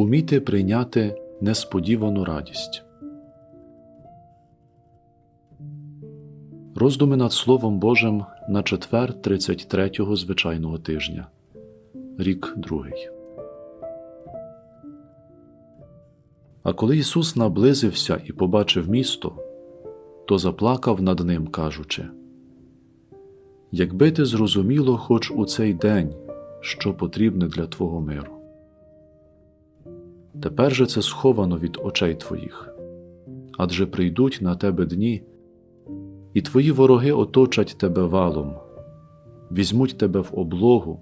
Умійте прийняти несподівану радість. Роздуми над Словом Божим на четвер 33-го звичайного тижня. Рік другий. А коли Ісус наблизився і побачив місто, то заплакав над ним, кажучи Якби ти зрозуміло хоч у цей день, що потрібне для Твого миру. Тепер же це сховано від очей твоїх, адже прийдуть на тебе дні, і твої вороги оточать тебе валом, візьмуть тебе в облогу,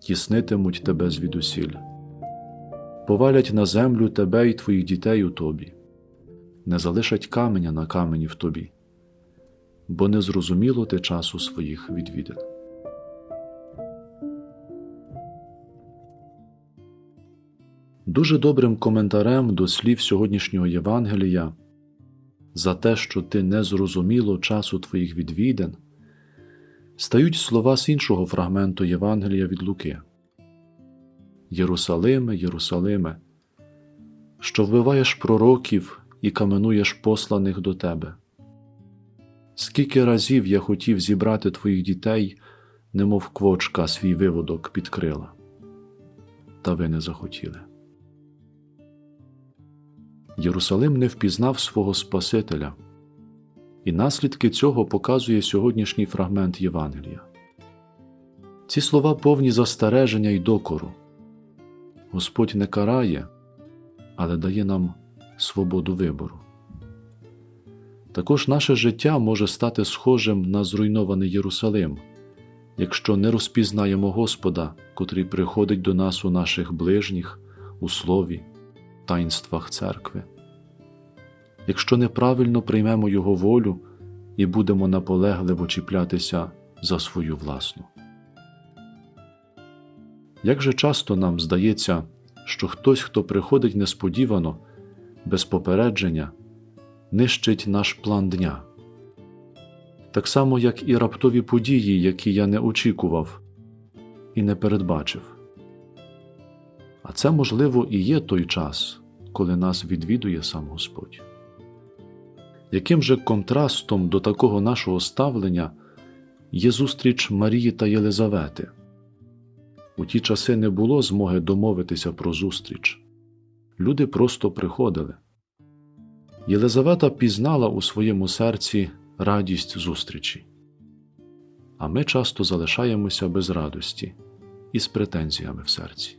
тіснитимуть тебе звідусіль, повалять на землю тебе і твоїх дітей у тобі, не залишать каменя на камені в тобі, бо не зрозуміло ти часу своїх відвідин. Дуже добрим коментарем до слів сьогоднішнього Євангелія за те, що ти не зрозуміло часу твоїх відвідин, стають слова з іншого фрагменту Євангелія від Луки Єрусалиме, Єрусалиме, що вбиваєш пророків і каменуєш посланих до тебе. Скільки разів я хотів зібрати твоїх дітей, немов квочка свій виводок під крила, та ви не захотіли. Єрусалим не впізнав свого Спасителя, і наслідки цього показує сьогоднішній фрагмент Євангелія. Ці слова повні застереження й докору. Господь не карає, але дає нам свободу вибору. Також наше життя може стати схожим на зруйнований Єрусалим, якщо не розпізнаємо Господа, котрий приходить до нас у наших ближніх, у слові таїнствах церкви. Якщо неправильно приймемо Його волю і будемо наполегливо чіплятися за свою власну. Як же часто нам здається, що хтось, хто приходить несподівано, без попередження, нищить наш план дня, так само, як і раптові події, які я не очікував і не передбачив. А це, можливо, і є той час, коли нас відвідує сам Господь. Яким же контрастом до такого нашого ставлення є зустріч Марії та Єлизавети? У ті часи не було змоги домовитися про зустріч. Люди просто приходили. Єлизавета пізнала у своєму серці радість зустрічі, а ми часто залишаємося без радості і з претензіями в серці.